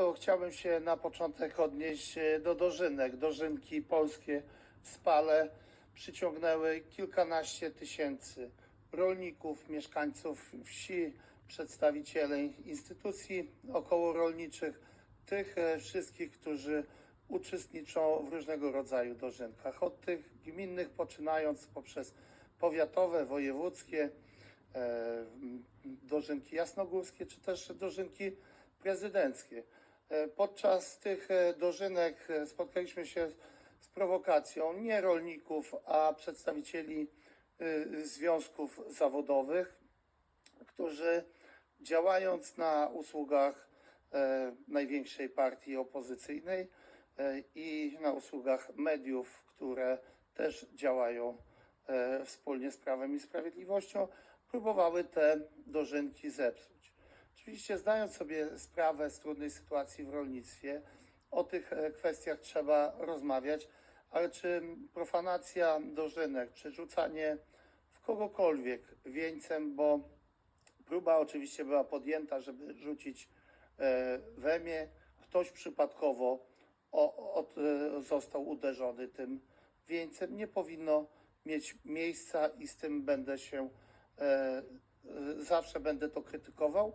Państwo, chciałbym się na początek odnieść e, do dożynek. Dożynki polskie w Spale przyciągnęły kilkanaście tysięcy rolników, mieszkańców wsi, przedstawicieli instytucji okołorolniczych, tych e, wszystkich, którzy uczestniczą w różnego rodzaju dożynkach. Od tych gminnych poczynając poprzez powiatowe, wojewódzkie, e, dożynki jasnogórskie, czy też dożynki prezydenckie. E, Podczas tych e, dożynek e, spotkaliśmy się z prowokacją nie rolników, a przedstawicieli związków zawodowych, którzy działając na usługach największej partii opozycyjnej i na usługach mediów, które też działają wspólnie z Prawem i Sprawiedliwością, próbowały te dożynki zepsuć. Oczywiście zdając sobie sprawę z trudnej sytuacji w rolnictwie, o tych e, kwestiach trzeba rozmawiać, ale czy profanacja dożynek, czy rzucanie w kogokolwiek wieńcem, bo próba oczywiście była podjęta, żeby rzucić we mnie, ktoś przypadkowo od, e, został uderzony tym wieńcem, nie powinno mieć miejsca i z tym będę się e, zawsze będę to krytykował.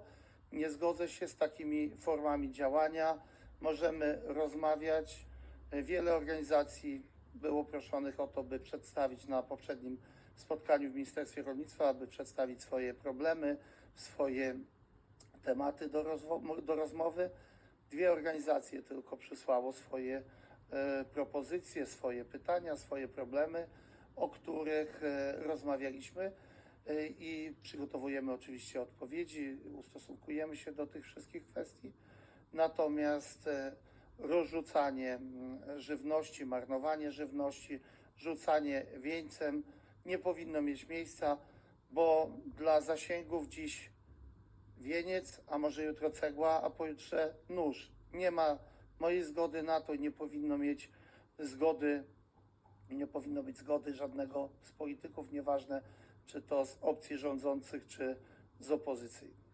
Nie zgodzę się z takimi formami działania. Możemy rozmawiać. Wiele organizacji było proszonych o to, by przedstawić na poprzednim spotkaniu w Ministerstwie Rolnictwa, aby przedstawić swoje problemy, swoje tematy do, do rozmowy. Dwie organizacje tylko przysłało swoje e, propozycje, swoje pytania, swoje problemy, o których e, rozmawialiśmy i przygotowujemy oczywiście odpowiedzi, ustosunkujemy się do tych wszystkich kwestii. Natomiast e, rozrzucanie żywności, marnowanie żywności, rzucanie wieńcem nie powinno mieć miejsca, bo dla zasięgów dziś wieniec, a może jutro cegła, a pojutrze nóż. Nie ma mojej zgody na to nie powinno mieć zgody, nie powinno być zgody żadnego z polityków, nieważne czy to z opcji rządzących, czy z opozycji.